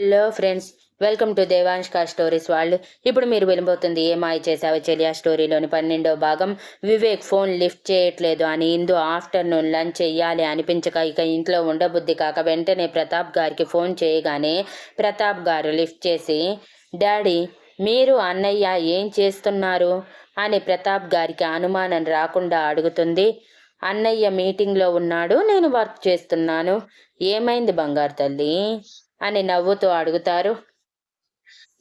Hello friends welcome to దేవాంష్కా stories వాళ్ళు ఇప్పుడు మీరు వెళ్ళిపోతుంది ఏమాయి మాయ చెలియా స్టోరీలోని పన్నెండో భాగం. వివేక్ ఫోన్ లిఫ్ట్ చేయట్లేదు అని ఇందు ఆఫ్టర్నూన్ లంచ్ చెయ్యాలి అనిపించక ఇక ఇంట్లో ఉండబుద్ధి కాక వెంటనే ప్రతాప్ గారికి ఫోన్ చేయగానే ప్రతాప్ గారు లిఫ్ట్ చేసి డాడీ మీరు అన్నయ్య ఏం చేస్తున్నారు? అని ప్రతాప్ గారికి అనుమానం రాకుండా అడుగుతుంది. అన్నయ్య మీటింగ్లో ఉన్నాడు నేను వర్క్ చేస్తున్నాను. ఏమైంది బంగారు తల్లి? అని నవ్వుతూ అడుగుతారు.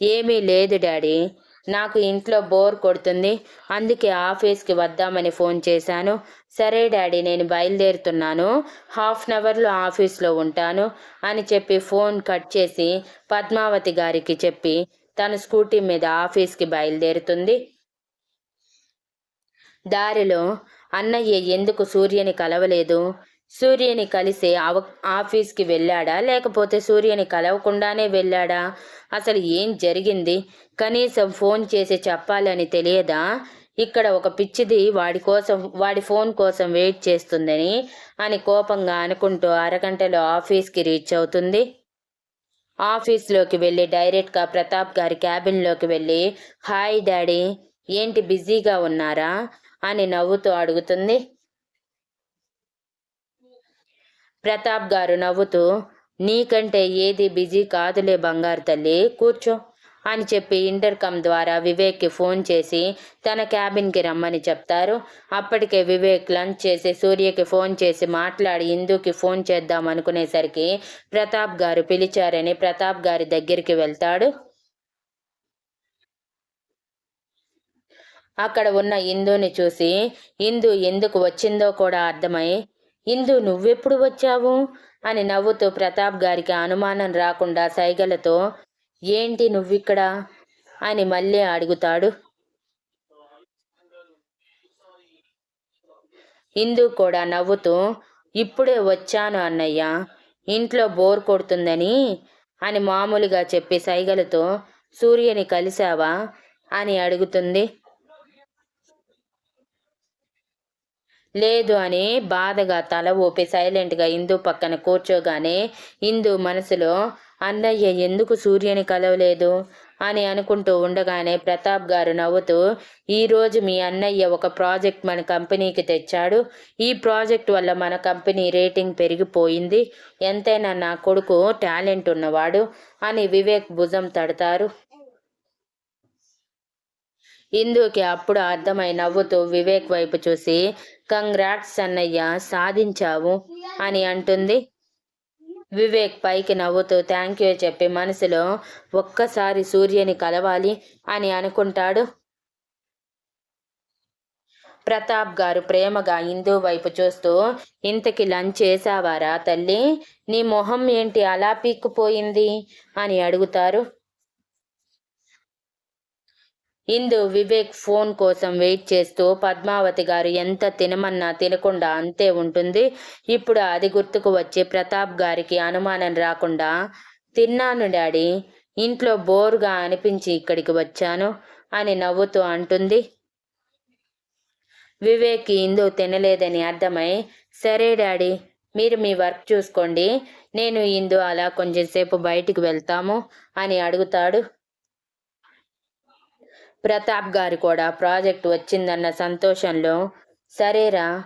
ఏమీ లేదు డాడీ. నాకు ఇంట్లో బోర్ కొడుతుంది. అందుకే ఆఫీస్కి వద్దామని ఫోన్ చేశాను. సరే డాడీ నేను బయలుదేరుతున్నాను. హాఫ్ అన్ అవర్లో ఆఫీస్లో ఉంటాను అని చెప్పి ఫోన్ కట్ చేసి పద్మావతి గారికి చెప్పి తన స్కూటీ మీద ఆఫీస్కి బయలుదేరుతుంది. దారిలో అన్నయ్య ఎందుకు సూర్యని కలవలేదు? సూర్యని కలిసి అవ ఆఫీస్కి వెళ్ళాడా? లేకపోతే సూర్యని కలవకుండానే వెళ్ళాడా? అసలు ఏం జరిగింది? కనీసం ఫోన్ చేసి చెప్పాలని తెలియదా? ఇక్కడ ఒక పిచ్చిది వాడి కోసం వాడి ఫోన్ కోసం వెయిట్ చేస్తుందని అని కోపంగా అనుకుంటూ అరగంటలో ఆఫీస్కి రీచ్ అవుతుంది. ఆఫీస్లోకి వెళ్ళి డైరెక్ట్గా ప్రతాప్ గారి క్యాబిన్లోకి వెళ్ళి హాయ్ డాడీ ఏంటి బిజీగా ఉన్నారా? అని నవ్వుతూ అడుగుతుంది. ప్రతాప్ గారు నవ్వుతూ నీకంటే ఏది బిజీ కాదులే బంగారు తల్లి కూర్చో అని చెప్పి ఇంటర్కమ్ ద్వారా వివేక్కి ఫోన్ చేసి తన క్యాబిన్కి రమ్మని చెప్తారు. అప్పటికే వివేక్ లంచ్ చేసి సూర్యకి ఫోన్ చేసి మాట్లాడి ఇందుకి ఫోన్ చేద్దాం అనుకునేసరికి ప్రతాప్ గారు పిలిచారని ప్రతాప్ గారి దగ్గరికి వెళ్తాడు. అక్కడ ఉన్న ఇందుని చూసి ఇందు ఎందుకు వచ్చిందో కూడా అర్థమై ఇందు నువ్వెప్పుడు వచ్చావు? అని నవ్వుతూ ప్రతాప్ గారికి అనుమానం రాకుండా సైగలతో ఏంటి నువ్విక్కడ? అని మళ్ళీ అడుగుతాడు. ఇందు కూడా నవ్వుతూ ఇప్పుడే వచ్చాను అన్నయ్య. ఇంట్లో బోర్ కొడుతుందని అని మామూలుగా చెప్పి సైగలతో సూర్యని కలిశావా? అని అడుగుతుంది. లేదు అని బాధగా తల ఊపి సైలెంట్గా ఇందు పక్కన కూర్చోగానే ఇందు మనసులో అన్నయ్య ఎందుకు సూర్యని కలవలేదు? అని అనుకుంటూ ఉండగానే ప్రతాప్ గారు నవ్వుతూ ఈరోజు మీ అన్నయ్య ఒక ప్రాజెక్ట్ మన కంపెనీకి తెచ్చాడు. ఈ ప్రాజెక్ట్ వల్ల మన కంపెనీ రేటింగ్ పెరిగిపోయింది. ఎంతైనా నా కొడుకు టాలెంట్ ఉన్నవాడు అని వివేక్ భుజం తడతారు. ఇందుకి అప్పుడు అర్థమై నవ్వుతూ వివేక్ వైపు చూసి కంగ్రాట్స్ అన్నయ్య సాధించావు అని అంటుంది. వివేక్ పైకి నవ్వుతూ థ్యాంక్ యూ చెప్పి మనసులో ఒక్కసారి సూర్యని కలవాలి అని అనుకుంటాడు. ప్రతాప్ గారు ప్రేమగా ఇందు వైపు చూస్తూ ఇంతకి లంచ్ చేసావారా తల్లి? నీ మొహం ఏంటి అలా పీక్కుపోయింది? అని అడుగుతారు. ఇందు వివేక్ ఫోన్ కోసం వెయిట్ చేస్తూ పద్మావతి గారు ఎంత తినమన్నా తినకుండా అంతే ఉంటుంది. ఇప్పుడు అది గుర్తుకు వచ్చి ప్రతాప్ గారికి అనుమానం రాకుండా తిన్నాను డాడీ ఇంట్లో బోర్గా అనిపించి ఇక్కడికి వచ్చాను అని నవ్వుతూ అంటుంది. వివేక్ ఇందు తినలేదని అర్థమై సరే డాడీ మీరు మీ వర్క్ చూసుకోండి నేను ఇందు అలా కొంచెంసేపు బయటికి వెళ్తాము అని అడుగుతాడు. ప్రతాప్ గారు కూడా ప్రాజెక్ట్ వచ్చిందన్న సంతోషంలో సరేరా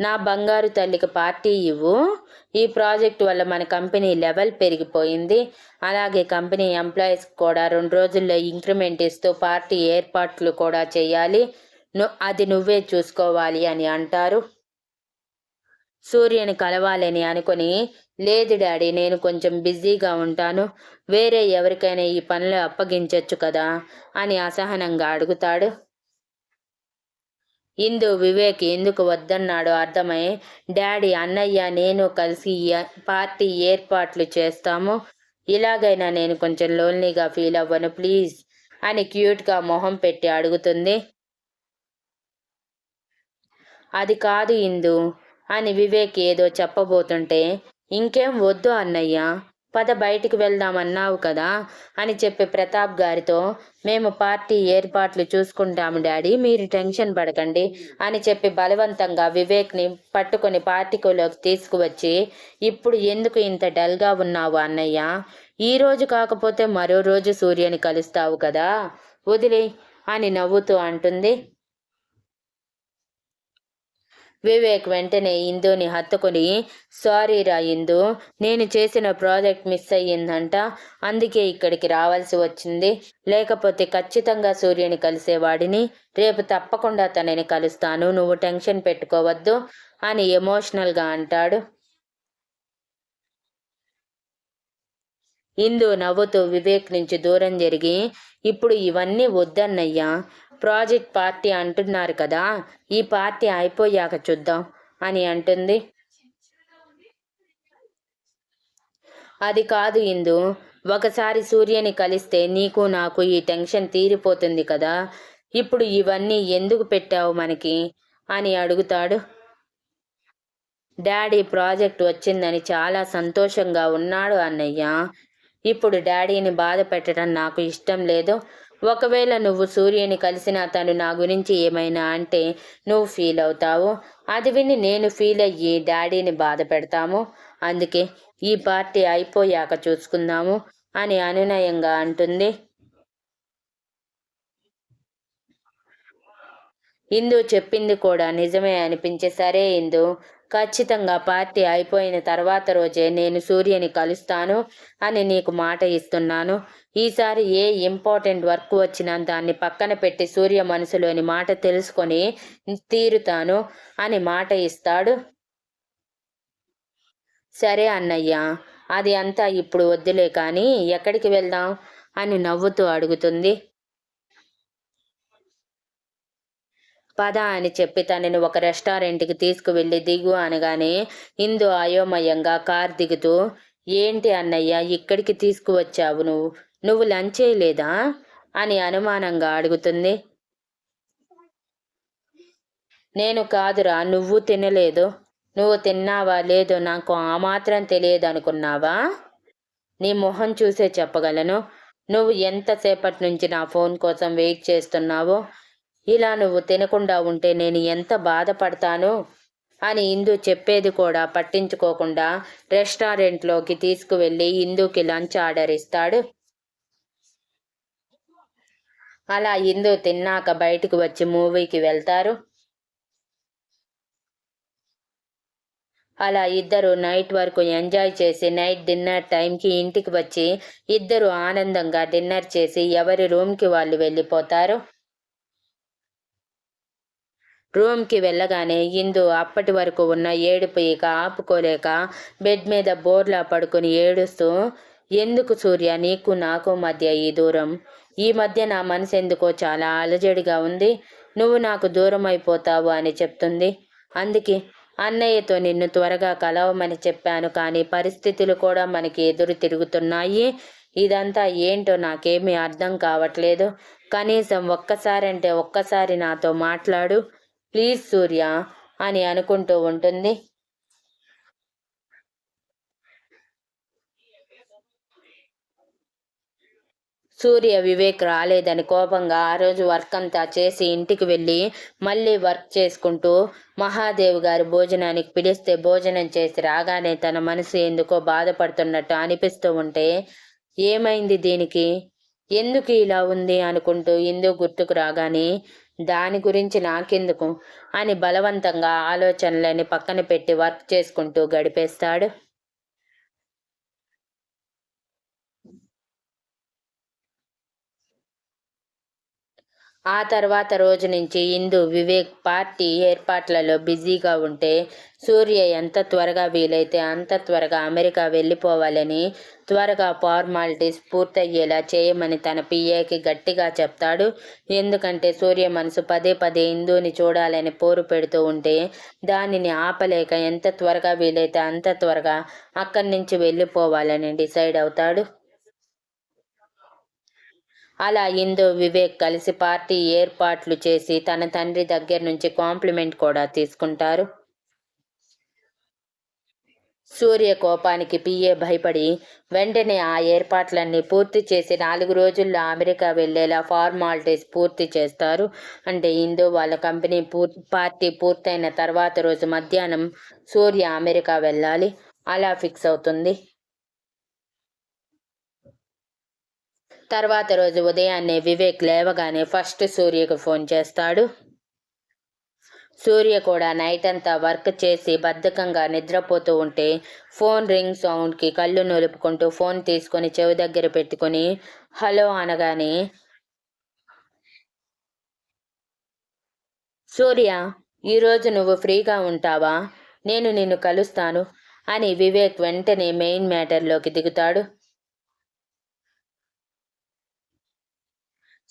నా బంగారు తల్లికి పార్టీ ఇవ్వు. ఈ ప్రాజెక్ట్ వల్ల మన కంపెనీ లెవెల్ పెరిగిపోయింది. అలాగే కంపెనీ ఎంప్లాయీస్ కూడా రెండు రోజుల్లో ఇంక్రిమెంట్ ఇస్తూ పార్టీ ఏర్పాట్లు కూడా చేయాలి. అది నువ్వే చూసుకోవాలి అని అంటారు. సూర్యని కలవాలని అనుకుని లేదు డాడీ నేను కొంచెం బిజీగా ఉంటాను. వేరే ఎవరికైనా ఈ పనులు అప్పగించవచ్చు కదా అని అసహనంగా అడుగుతాడు. ఇందు వివేక్ ఎందుకు వద్దన్నాడో అర్థమై డాడీ అన్నయ్య నేను కలిసి పార్టీ ఏర్పాట్లు చేస్తాము. ఇలాగైనా నేను కొంచెం లోన్లీగా ఫీల్ అవ్వను ప్లీజ్ అని క్యూట్గా మొహం పెట్టి అడుగుతుంది. అది కాదు ఇందు అని వివేక్ ఏదో చెప్పబోతుంటే ఇంకేం వద్దు అన్నయ్య. పద బయటికి వెళ్దామన్నావు కదా అని చెప్పి ప్రతాప్ గారితో మేము పార్టీ ఏర్పాట్లు చూసుకుంటాము డాడీ మీరు టెన్షన్ పడకండి అని చెప్పి బలవంతంగా వివేక్ని పట్టుకొని పార్టీలోకి తీసుకువచ్చి ఇప్పుడు ఎందుకు ఇంత డల్గా ఉన్నావు అన్నయ్య? ఈ రోజు కాకపోతే మరో రోజు సూర్యని కలుస్తావు కదా వదిలే అని నవ్వుతూ అంటుంది. వివేక్ వెంటనే ఇందుని హత్తుకుని సారీ రా ఇందు నేను చేసిన ప్రాజెక్ట్ మిస్ అయ్యిందంట. అందుకే ఇక్కడికి రావాల్సి వచ్చింది. లేకపోతే ఖచ్చితంగా సూర్యుని కలిసేవాడిని. రేపు తప్పకుండా తనని కలుస్తాను. నువ్వు టెన్షన్ పెట్టుకోవద్దు అని ఎమోషనల్గా అంటాడు. ఇందు నవ్వుతూ వివేక్ నుంచి దూరం జరిగి ఇప్పుడు ఇవన్నీ వద్దన్నయ్యా. ప్రాజెక్ట్ పార్టీ అంటున్నారు కదా ఈ పార్టీ అయిపోయాక చూద్దాం అని అంటుంది. అది కాదు ఇందు ఒకసారి సూర్యని కలిస్తే నీకు నాకు ఈ టెన్షన్ తీరిపోతుంది కదా ఇప్పుడు ఇవన్నీ ఎందుకు పెట్టావు మనకి అని అడుగుతాడు. డాడీ ప్రాజెక్ట్ వచ్చిందని చాలా సంతోషంగా ఉన్నాడు అన్నయ్య ఇప్పుడు డాడీని బాధ పెట్టడం నాకు ఇష్టం లేదు ఒకవేళ నువ్వు సూర్యుని కలిసిన తను నా గురించి ఏమైనా అంటే నువ్వు ఫీల్ అవుతావు. అది విని నేను ఫీల్ అయ్యి డాడీని బాధ పెడతాము. అందుకే ఈ పార్టీ అయిపోయాక చూసుకుందాము అని అనునయంగా అంటుంది. ఇందు చెప్పింది కూడా నిజమే అనిపించే సరే ఇందు. ఖచ్చితంగా పార్టీ అయిపోయిన తర్వాత రోజే నేను సూర్యని కలుస్తాను అని నీకు మాట ఇస్తున్నాను. ఈసారి ఏ ఇంపార్టెంట్ వర్క్ వచ్చినా దాన్ని పక్కన పెట్టి సూర్య మనసులోని మాట తెలుసుకొని తీరుతాను అని మాట ఇస్తాడు. సరే అన్నయ్య అది అంతా ఇప్పుడు వద్దులే కానీ ఎక్కడికి వెళ్దాం అని నవ్వుతూ అడుగుతుంది. పద అని చెప్పి తనని ఒక రెస్టారెంట్కి తీసుకువెళ్ళి దిగు అనగానే ఇందు అయోమయంగా కార్ దిగుతూ ఏంటి అన్నయ్య ఇక్కడికి తీసుకువచ్చావు నువ్వు? నువ్వు లంచ్ చేయలేదా? అని అనుమానంగా అడుగుతుంది. నేను కాదురా నువ్వు తినలేదు. నువ్వు తిన్నావా లేదో నాకు ఆ మాత్రం తెలియదు అనుకున్నావా నీ మొహం చూసే చెప్పగలను. నువ్వు ఎంతసేపటి నుంచి నా ఫోన్ కోసం వెయిట్ చేస్తున్నావో ఇలా నువ్వు తినకుండా ఉంటే నేను ఎంత బాధపడతాను? అని ఇందు చెప్పేది కూడా పట్టించుకోకుండా రెస్టారెంట్లోకి తీసుకువెళ్ళి ఇందుకి లంచ్ ఆర్డర్ ఇస్తాడు. అలా ఇందు తిన్నాక బయటకు వచ్చి మూవీకి వెళ్తారు. అలా ఇద్దరు నైట్ వరకు ఎంజాయ్ చేసి నైట్ డిన్నర్ టైంకి ఇంటికి వచ్చి ఇద్దరు ఆనందంగా డిన్నర్ చేసి ఎవరి రూమ్కి వాళ్ళు వెళ్ళిపోతారు. రూమ్కి వెళ్ళగానే ఇందు అప్పటి వరకు ఉన్న ఏడుపు ఇక ఆపుకోలేక బెడ్ మీద బోర్లా పడుకుని ఏడుస్తూ ఎందుకు సూర్య నీకు నాకు మధ్య ఈ దూరం? ఈ మధ్య నా మనసు ఎందుకో చాలా అలజడిగా ఉంది. నువ్వు నాకు దూరం అయిపోతావు అని చెప్తుంది. అందుకే అన్నయ్యతో నిన్ను త్వరగా కలవమని చెప్పాను కానీ పరిస్థితులు కూడా మనకి ఎదురు తిరుగుతున్నాయి. ఇదంతా ఏంటో నాకేమీ అర్థం కావట్లేదు. కనీసం ఒక్కసారంటే ఒక్కసారి నాతో మాట్లాడు. ప్లీజ్ సూర్య అని అనుకుంటూ ఉంటుంది. సూర్య వివేక్ రాలేదని కోపంగా ఆ రోజు వర్క్ అంతా చేసి ఇంటికి వెళ్ళి మళ్ళీ వర్క్ చేసుకుంటూ మహాదేవ్ గారు భోజనానికి పిలిస్తే భోజనం చేసి రాగానే తన మనసు ఎందుకో బాధపడుతున్నట్టు అనిపిస్తూ ఉంటే ఏమైంది దీనికి? ఎందుకు ఇలా ఉంది అనుకుంటూ ఇందు గుర్తుకు రాగానే దాని గురించి నాకెందుకు? అని బలవంతంగా ఆలోచనలని పక్కన పెట్టి వర్క్ చేసుకుంటూ గడిపేస్తాడు. ఆ తర్వాత రోజు నుంచి ఇందు వివేక్ పార్టీ ఏర్పాట్లలో బిజీగా ఉంటే సూర్య ఎంత త్వరగా వీలైతే అంత త్వరగా అమెరికా వెళ్ళిపోవాలని త్వరగా ఫార్మాలిటీస్ పూర్తయ్యేలా చేయమని తన పిఏకి గట్టిగా చెప్తాడు. ఎందుకంటే సూర్య మనసు పదే పదే ఇందుని చూడాలని పోరు పెడుతూ ఉంటే దానిని ఆపలేక ఎంత త్వరగా వీలైతే అంత త్వరగా అక్కడి నుంచి వెళ్ళిపోవాలని డిసైడ్ అవుతాడు. అలా ఇందు వివేక్ కలిసి పార్టీ ఏర్పాట్లు చేసి తన తండ్రి దగ్గర నుంచి కాంప్లిమెంట్ కూడా తీసుకుంటారు. సూర్య కోపానికి పిఏ భయపడి వెంటనే ఆ ఏర్పాట్లన్నీ పూర్తి చేసి నాలుగు రోజుల్లో అమెరికా వెళ్ళేలా ఫార్మాలిటీస్ పూర్తి చేస్తారు. అంటే ఇందు వాళ్ళ కంపెనీ పూర్తి పార్టీ పూర్తయిన తర్వాత రోజు మధ్యాహ్నం సూర్య అమెరికా వెళ్ళాలి. అలా ఫిక్స్ అవుతుంది. తర్వాత రోజు ఉదయాన్నే వివేక్ లేవగానే ఫస్ట్ సూర్యకు ఫోన్ చేస్తాడు. సూర్య కూడా నైట్ అంతా వర్క్ చేసి బద్ధకంగా నిద్రపోతూ ఉంటే ఫోన్ రింగ్ సౌండ్కి కళ్ళు నొలుపుకుంటూ ఫోన్ తీసుకొని చెవి దగ్గర పెట్టుకొని హలో అనగానే సూర్య ఈరోజు నువ్వు ఫ్రీగా ఉంటావా? నేను నిన్ను కలుస్తాను అని వివేక్ వెంటనే మెయిన్ మ్యాటర్లోకి దిగుతాడు.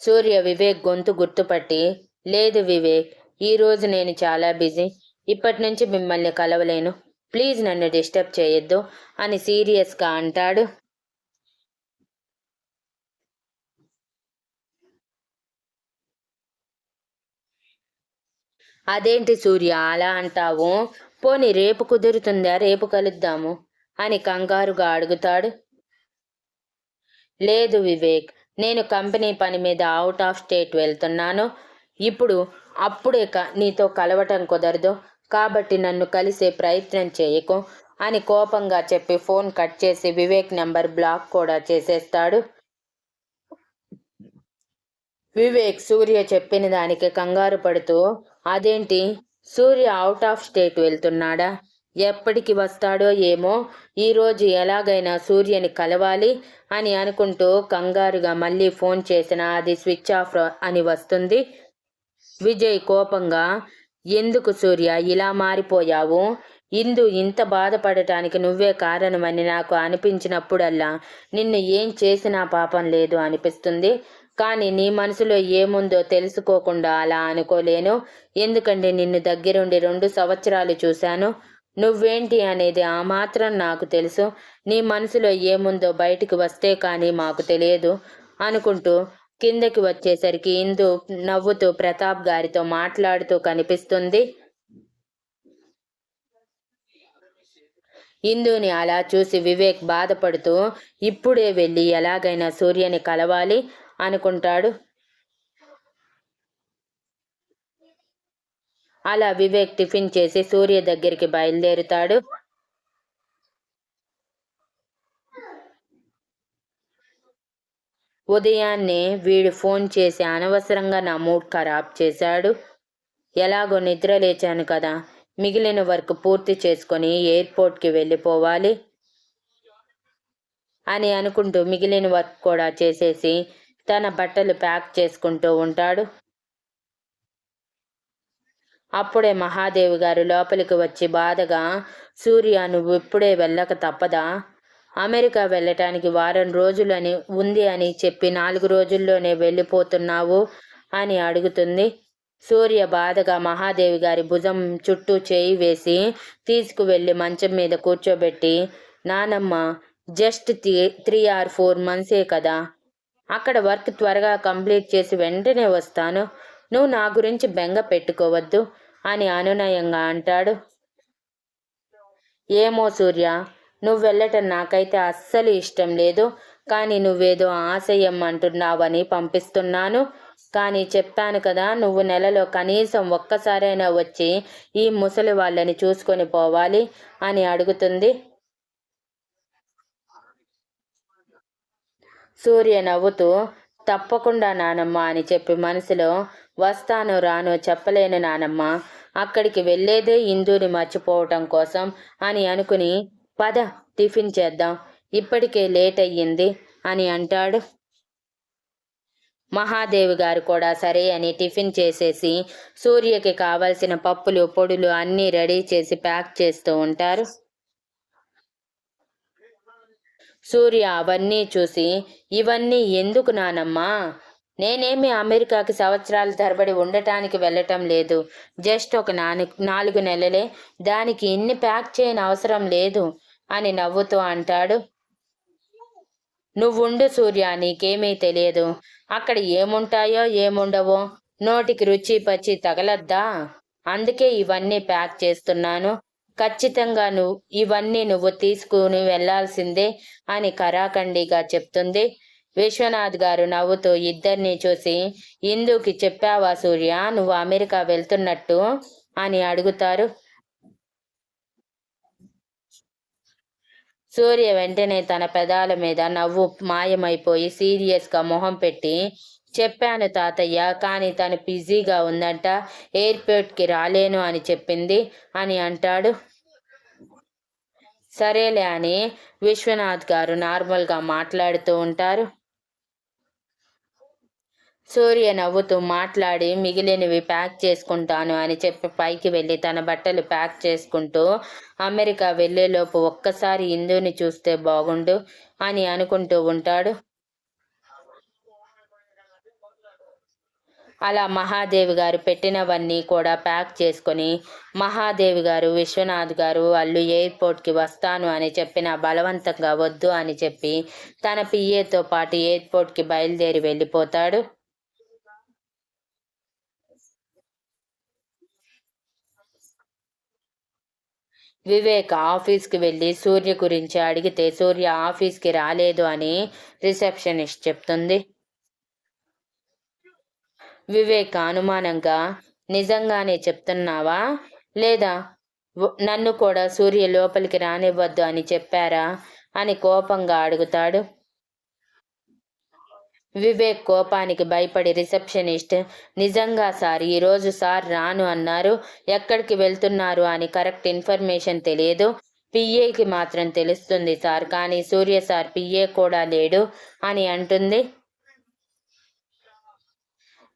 సూర్య వివేక్ గొంతు గుర్తుపట్టి లేదు వివేక్ ఈరోజు నేను చాలా బిజీ ఇప్పటి నుంచి మిమ్మల్ని కలవలేను ప్లీజ్ నన్ను డిస్టర్బ్ చేయొద్దు అని సీరియస్గా అంటాడు. అదేంటి సూర్య అలా అంటావు? పోని రేపు కుదురుతుందా? రేపు కలుద్దాము అని కంగారుగా అడుగుతాడు. లేదు వివేక్ నేను కంపెనీ పని మీద అవుట్ ఆఫ్ స్టేట్ వెళ్తున్నాను. ఇప్పుడు అప్పుడే నీతో కలవటం కుదరదు. కాబట్టి నన్ను కలిసే ప్రయత్నం చేయకు అని కోపంగా చెప్పి ఫోన్ కట్ చేసి వివేక్ నెంబర్ బ్లాక్ కూడా చేసేస్తాడు. వివేక్ సూర్య చెప్పిన దానికి కంగారు పడుతూ అదేంటి? సూర్య అవుట్ ఆఫ్ స్టేట్ వెళ్తున్నాడా? ఎప్పటికి వస్తాడో ఏమో? ఈరోజు ఎలాగైనా సూర్యని కలవాలి అని అనుకుంటూ కంగారుగా మళ్ళీ ఫోన్ చేసిన అది స్విచ్ ఆఫ్ అని వస్తుంది. విజయ్ కోపంగా ఎందుకు సూర్య ఇలా మారిపోయావు? ఇందు ఇంత బాధపడటానికి నువ్వే కారణమని నాకు అనిపించినప్పుడల్లా నిన్ను ఏం చేసినా పాపం లేదు అనిపిస్తుంది. కానీ నీ మనసులో ఏముందో తెలుసుకోకుండా అలా అనుకోలేను. ఎందుకంటే నిన్ను దగ్గరుండి రెండు సంవత్సరాలు చూశాను. నువ్వేంటి అనేది ఆ మాత్రం నాకు తెలుసు. నీ మనసులో ఏముందో బయటికి వస్తే కానీ మాకు తెలియదు అనుకుంటూ కిందకి వచ్చేసరికి ఇందు నవ్వుతూ ప్రతాప్ గారితో మాట్లాడుతూ కనిపిస్తుంది. ఇందుని అలా చూసి వివేక్ బాధపడుతూ ఇప్పుడే వెళ్ళి ఎలాగైనా సూర్యని కలవాలి అనుకుంటాడు. అలా వివేక్ టిఫిన్ చేసి సూర్య దగ్గరికి బయలుదేరుతాడు. ఉదయాన్నే వీడు ఫోన్ చేసి అనవసరంగా నా మూడ్ ఖరాబ్ చేశాడు. ఎలాగో నిద్ర లేచాను కదా మిగిలిన వర్క్ పూర్తి చేసుకొని ఎయిర్పోర్ట్కి వెళ్ళిపోవాలి అని అనుకుంటూ మిగిలిన వర్క్ కూడా చేసేసి తన బట్టలు ప్యాక్ చేసుకుంటూ ఉంటాడు. అప్పుడే మహాదేవి గారు లోపలికి వచ్చి బాధగా సూర్య నువ్వు ఇప్పుడే వెళ్ళక తప్పదా? అమెరికా వెళ్ళటానికి వారం రోజులని ఉంది అని చెప్పి నాలుగు రోజుల్లోనే వెళ్ళిపోతున్నావు? అని అడుగుతుంది. సూర్య బాధగా మహాదేవి గారి భుజం చుట్టూ చేయి వేసి తీసుకువెళ్ళి మంచం మీద కూర్చోబెట్టి నానమ్మ జస్ట్ త్రీ ఆర్ ఫోర్ మంత్సే కదా. అక్కడ వర్క్ త్వరగా కంప్లీట్ చేసి వెంటనే వస్తాను. నువ్వు నా గురించి బెంగ పెట్టుకోవద్దు అని అనునయంగా అంటాడు. ఏమో సూర్య నువ్వు వెళ్ళటం నాకైతే అస్సలు ఇష్టం లేదు కానీ నువ్వేదో ఆశయం అంటున్నావని పంపిస్తున్నాను. కానీ చెప్పాను కదా నువ్వు నెలలో కనీసం ఒక్కసారైనా వచ్చి ఈ ముసలి వాళ్ళని చూసుకొని పోవాలి అని అడుగుతుంది. సూర్య నవ్వుతూ తప్పకుండా నానమ్మ అని చెప్పి మనసులో వస్తాను రాను చెప్పలేను నానమ్మ. అక్కడికి వెళ్ళేదే ఇందుని మర్చిపోవటం కోసం అని అనుకుని పద టిఫిన్ చేద్దాం. ఇప్పటికే లేట్ అయ్యింది అని అంటాడు. మహాదేవి గారు కూడా సరే అని టిఫిన్ చేసేసి సూర్యకి కావలసిన పప్పులు పొడులు అన్నీ రెడీ చేసి ప్యాక్ చేస్తూ ఉంటారు. సూర్య అవన్నీ చూసి ఇవన్నీ ఎందుకు నానమ్మా? నేనేమి అమెరికాకి సంవత్సరాల తరబడి ఉండటానికి వెళ్ళటం లేదు. జస్ట్ ఒక నాలుగు నెలలే. దానికి ఇన్ని ప్యాక్ చేయని అవసరం లేదు అని నవ్వుతూ అంటాడు. నువ్వుండు సూర్య నీకేమీ తెలియదు. అక్కడ ఏముంటాయో ఏముండవో నోటికి రుచి పచ్చి తగలద్దా? అందుకే ఇవన్నీ ప్యాక్ చేస్తున్నాను. ఖచ్చితంగా నువ్వు ఇవన్నీ నువ్వు తీసుకుని వెళ్ళాల్సిందే అని కరాఖండిగా చెప్తుంది. విశ్వనాథ్ గారు నవ్వుతూ ఇద్దరిని చూసి ఇందుకి చెప్పావా సూర్య? నువ్వు అమెరికా వెళ్తున్నట్టు అని అడుగుతారు. సూర్య వెంటనే తన పెదాల మీద నవ్వు మాయమైపోయి సీరియస్గా మొహం పెట్టి చెప్పాను తాతయ్య కానీ తను బిజీగా ఉందంట ఎయిర్పోర్ట్కి రాలేను అని చెప్పింది అని అంటాడు. సరేలే అని విశ్వనాథ్ గారు నార్మల్గా మాట్లాడుతూ ఉంటారు. సూర్య నవ్వుతూ మాట్లాడి మిగిలినవి ప్యాక్ చేసుకుంటాను అని చెప్పి పైకి వెళ్ళి తన బట్టలు ప్యాక్ చేసుకుంటూ అమెరికా వెళ్ళేలోపు ఒక్కసారి ఇందుని చూస్తే బాగుండు అని అనుకుంటూ ఉంటాడు. అలా మహాదేవి గారు పెట్టినవన్నీ కూడా ప్యాక్ చేసుకొని మహాదేవి గారు విశ్వనాథ్ గారు వాళ్ళు ఎయిర్పోర్ట్కి వస్తాను అని చెప్పిన బలవంతంగా వద్దు అని చెప్పి తన పిఏతో పాటు ఎయిర్పోర్ట్కి బయలుదేరి వెళ్ళిపోతాడు. వివేక్ ఆఫీస్కి వెళ్ళి సూర్య గురించి అడిగితే సూర్య ఆఫీస్కి రాలేదు అని రిసెప్షనిస్ట్ చెప్తుంది. వివేక్ అనుమానంగా నిజంగానే చెప్తున్నావా? లేదా నన్ను కూడా సూర్య లోపలికి రానివ్వద్దు అని చెప్పారా? అని కోపంగా అడుగుతాడు. వివేక్ కోపానికి భయపడి రిసెప్షనిస్ట్ నిజంగా సార్ ఈరోజు సార్ రాను అన్నారు. ఎక్కడికి వెళ్తున్నారు? అని కరెక్ట్ ఇన్ఫర్మేషన్ తెలియదు. పిఏకి మాత్రం తెలుస్తుంది సార్ కానీ సూర్య సార్ పిఏ కూడా లేడు అని అంటుంది.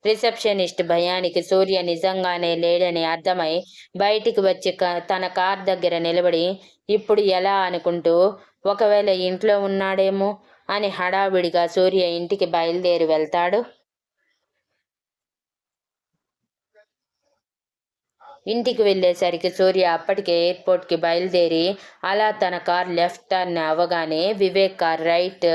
రిసెప్షనిస్ట్ భయానికి సూర్య నిజంగానే లేడని అర్థమై బయటికి వచ్చి తన కార్ దగ్గర నిలబడి ఇప్పుడు ఎలా? అనుకుంటూ ఒకవేళ ఇంట్లో ఉన్నాడేమో అని హడావిడిగా సూర్య ఇంటికి బయలుదేరి వెళ్తాడు. ఇంటికి వెళ్ళేసరికి సూర్య అప్పటికే ఎయిర్పోర్ట్కి బయలుదేరి అలా తన కార్ లెఫ్ట్ టర్న్ అవ్వగానే వివేక్ కార్ రైట్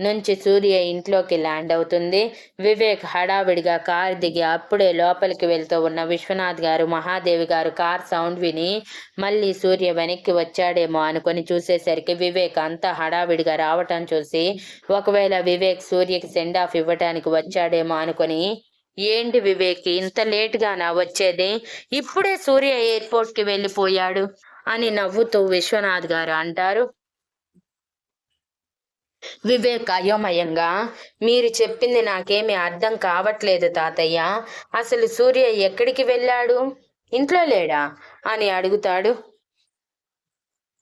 నుంచి సూర్య ఇంట్లోకి ల్యాండ్ అవుతుంది. వివేక్ హడావిడిగా కార్ దిగి అప్పుడే లోపలికి వెళ్తూ ఉన్న విశ్వనాథ్ గారు మహాదేవి గారు కార్ సౌండ్ విని మళ్ళీ సూర్య వెనక్కి వచ్చాడేమో అనుకొని చూసేసరికి వివేక్ అంతా హడావిడిగా రావటం చూసి ఒకవేళ వివేక్ సూర్యకి సెండ్ ఆఫ్ ఇవ్వటానికి వచ్చాడేమో అనుకొని ఏంటి వివేక్ ఇంత లేట్గానా వచ్చేది? ఇప్పుడే సూర్య ఎయిర్పోర్ట్కి వెళ్ళిపోయాడు అని నవ్వుతూ విశ్వనాథ్ గారు అంటారు. వివేక్ అయోమయంగా మీరు చెప్పింది నాకేమీ అర్థం కావట్లేదు తాతయ్య. అసలు సూర్య ఎక్కడికి వెళ్ళాడు? ఇంట్లో లేడా? అని అడుగుతాడు.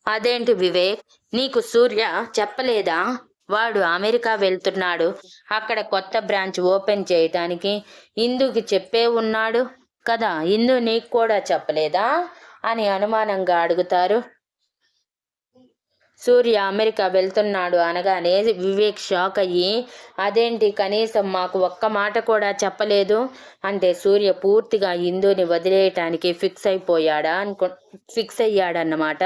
అదేంటి వివేక్? నీకు సూర్య చెప్పలేదా? వాడు అమెరికా వెళ్తున్నాడు. అక్కడ కొత్త బ్రాంచ్ ఓపెన్ చేయటానికి ఇందుకి చెప్పే ఉన్నాడు. కదా ఇందు నీకు కూడా చెప్పలేదా? అని అనుమానంగా అడుగుతారు. సూర్య అమెరికా వెళ్తున్నాడు అనగానే వివేక్ షాక్ అయ్యి అదేంటి కనీసం మాకు ఒక్క మాట కూడా చెప్పలేదు? అంటే సూర్య పూర్తిగా ఇందుని వదిలేయటానికి ఫిక్స్ అయిపోయాడా అనుకో ఫిక్స్ అయ్యాడన్నమాట.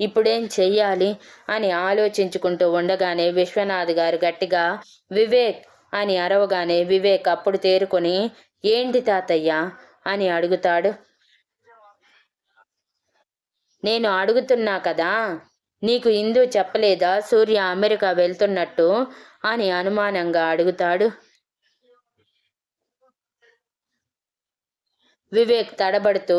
ఇప్పుడేం చెయ్యాలి? అని ఆలోచించుకుంటూ ఉండగానే విశ్వనాథ్ గారు గట్టిగా వివేక్ అని అరవగానే వివేక్ అప్పుడు తేరుకొని ఏంటి తాతయ్య? అని అడుగుతాడు. నేను అడుగుతున్నా కదా నీకు ఇందు చెప్పలేదా? సూర్య అమెరికా వెళ్తున్నట్టు అని అనుమానంగా అడుగుతాడు. వివేక్ తడబడుతూ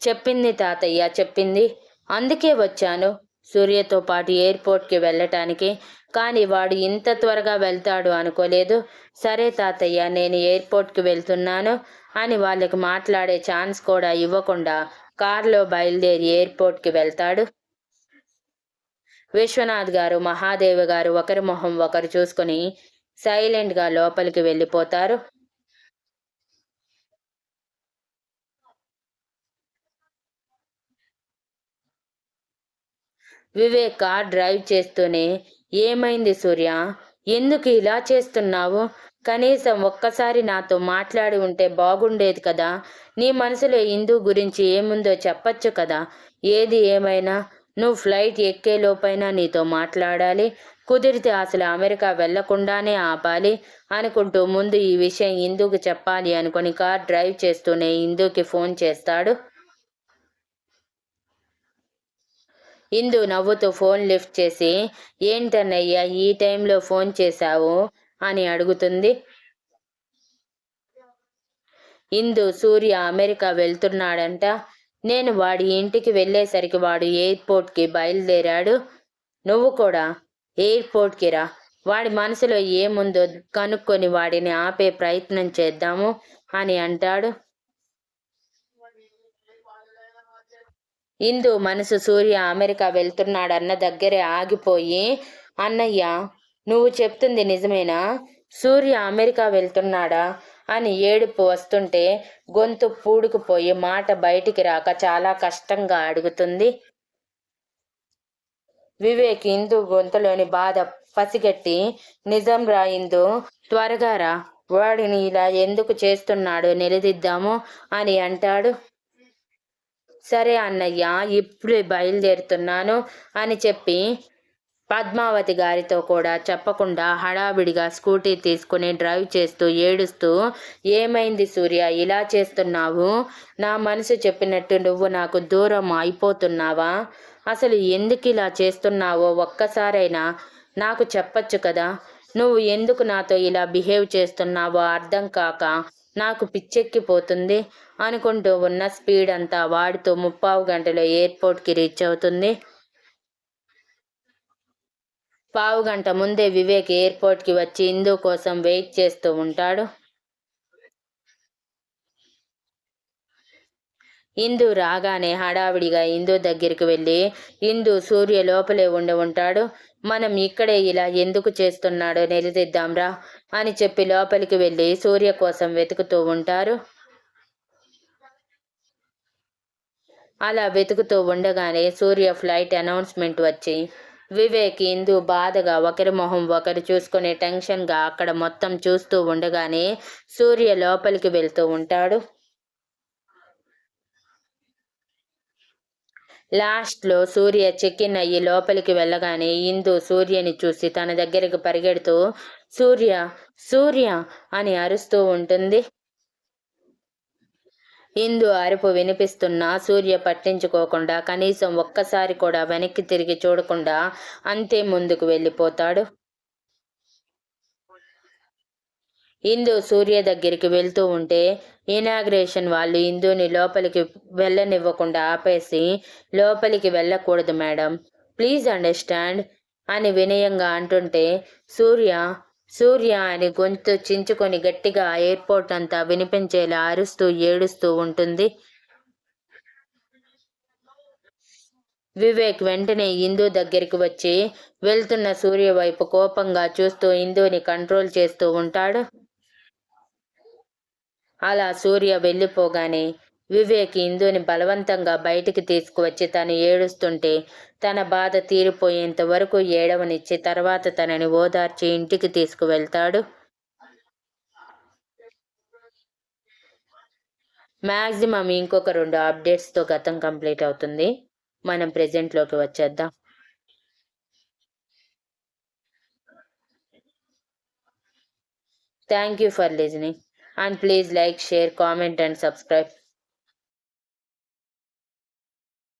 చెప్పింది తాతయ్య చెప్పింది. అందుకే వచ్చాను. సూర్యతో పాటు ఎయిర్పోర్ట్కి వెళ్ళటానికి. కానీ వాడు ఇంత త్వరగా వెళ్తాడు అనుకోలేదు. సరే తాతయ్య నేను ఎయిర్పోర్ట్కి వెళ్తున్నాను అని వాళ్ళకి మాట్లాడే ఛాన్స్ కూడా ఇవ్వకుండా కారులో బయలుదేరి ఎయిర్పోర్ట్కి వెళ్తాడు. విశ్వనాథ్ గారు మహాదేవ్ గారు ఒకరి మొహం ఒకరు చూసుకుని సైలెంట్గా లోపలికి వెళ్ళిపోతారు. వివేక్ కార్ డ్రైవ్ చేస్తూనే ఏమైంది సూర్య? ఎందుకు ఇలా చేస్తున్నావు? కనీసం ఒక్కసారి నాతో మాట్లాడి ఉంటే బాగుండేది కదా. నీ మనసులో హిందూ గురించి ఏముందో చెప్పచ్చు కదా. ఏది ఏమైనా నువ్వు ఫ్లైట్ ఎక్కే లోపైనా నీతో మాట్లాడాలి. కుదిరితే అసలు అమెరికా వెళ్ళకుండానే ఆపాలి అనుకుంటూ ముందు ఈ విషయం ఇందుకు చెప్పాలి అనుకుని కార్ డ్రైవ్ చేస్తూనే ఇందుకి ఫోన్ చేస్తాడు. ఇందు నవ్వుతూ ఫోన్ లిఫ్ట్ చేసి ఏంటన్నయ్యా ఈ టైంలో ఫోన్ చేశావు? అని అడుగుతుంది. ఇందు సూర్య అమెరికా వెళ్తున్నాడంట. నేను వాడి ఇంటికి వెళ్ళేసరికి వాడు ఎయిర్పోర్ట్కి బయలుదేరాడు. నువ్వు కూడా ఎయిర్పోర్ట్కి రా. వాడి మనసులో ఏముందో కనుక్కొని వాడిని ఆపే ప్రయత్నం చేద్దాము అని అంటాడు. ఇందు మనసు సూర్య అమెరికా వెళ్తున్నాడన్న దగ్గరే ఆగిపోయి అన్నయ్య నువ్వు చెప్తుంది నిజమేనా? సూర్య అమెరికా వెళ్తున్నాడా? అని ఏడుపు వస్తుంటే గొంతు పూడుకుపోయి మాట బయటికి రాక చాలా కష్టంగా అడుగుతుంది. వివేక్ ఇందు గొంతులోని బాధ పసిగట్టి నిజం రా ఇందు త్వరగా రా వాడిని ఇలా ఎందుకు చేస్తున్నాడు నిలదిద్దాము అని అంటాడు. సరే అన్నయ్య ఇప్పుడే బయలుదేరుతున్నాను అని చెప్పి పద్మావతి గారితో కూడా చెప్పకుండా హడావిడిగా స్కూటీ తీసుకుని డ్రైవ్ చేస్తూ ఏడుస్తూ ఏమైంది సూర్య? ఇలా చేస్తున్నావు? నా మనసు చెప్పినట్టు నువ్వు నాకు దూరం అయిపోతున్నావా? అసలు ఎందుకు ఇలా చేస్తున్నావో ఒక్కసారైనా నాకు చెప్పచ్చు కదా? నువ్వు ఎందుకు నాతో ఇలా బిహేవ్ చేస్తున్నావో అర్థం కాక నాకు పిచ్చెక్కిపోతుంది అనుకుంటూ ఉన్న స్పీడ్ అంతా వాడుతూ ముప్పావు గంటలో ఎయిర్పోర్ట్కి రీచ్ అవుతుంది. పావు గంట ముందే వివేక్ ఎయిర్పోర్ట్కి వచ్చి ఇందు కోసం వెయిట్ చేస్తూ ఉంటాడు. ఇందు రాగానే హడావిడిగా ఇందు దగ్గరికి వెళ్ళి ఇందు సూర్య లోపలే ఉండి ఉంటాడు. మనం ఇక్కడే ఇలా ఎందుకు చేస్తున్నాడో నిలదీద్దాంరా అని చెప్పి లోపలికి వెళ్ళి సూర్య కోసం వెతుకుతూ ఉంటారు. అలా వెతుకుతూ ఉండగానే సూర్య ఫ్లైట్ అనౌన్స్మెంట్ వచ్చి వివేక్ ఇందు బాధగా ఒకరి మొహం ఒకరు చూసుకునే టెన్షన్గా అక్కడ మొత్తం చూస్తూ ఉండగానే సూర్య లోపలికి వెళ్తూ ఉంటాడు. లాస్ట్లో సూర్య చెక్కిన్ అయ్యి లోపలికి వెళ్ళగానే ఇందు సూర్యని చూసి తన దగ్గరికి పరిగెడుతూ సూర్య సూర్య అని అరుస్తూ ఉంటుంది. ఇందు అరుపు వినిపిస్తున్నా సూర్య పట్టించుకోకుండా కనీసం ఒక్కసారి కూడా వెనక్కి తిరిగి చూడకుండా అంతే ముందుకు వెళ్ళిపోతాడు. ఇందు సూర్య దగ్గరికి వెళ్తూ ఉంటే ఇనాగ్రేషన్ వాళ్ళు ఇందుని లోపలికి వెళ్ళనివ్వకుండా ఆపేసి లోపలికి వెళ్ళకూడదు మేడం ప్లీజ్ అండర్స్టాండ్ అని వినయంగా అంటుంటే సూర్య సూర్య అని గొంతు చించుకొని గట్టిగా ఎయిర్పోర్ట్ అంతా వినిపించేలా అరుస్తూ ఏడుస్తూ ఉంటుంది. వివేక్ వెంటనే ఇందు దగ్గరికి వచ్చి వెళ్తున్న సూర్య వైపు కోపంగా చూస్తూ ఇందుని కంట్రోల్ చేస్తూ ఉంటాడు. అలా సూర్య వెళ్ళిపోగానే వివేక్ ఇందుని బలవంతంగా బయటికి తీసుకువచ్చి తను ఏడుస్తుంటే తన బాధ తీరిపోయేంత వరకు ఏడవనిచ్చి తర్వాత తనని ఓదార్చి ఇంటికి తీసుకువెళ్తాడు. మ్యాక్సిమం ఇంకొక రెండు అప్డేట్స్తో గతం కంప్లీట్ అవుతుంది. మనం ప్రెజెంట్లోకి వచ్చేద్దాం. Thank you for listening. and please like share comment and subscribe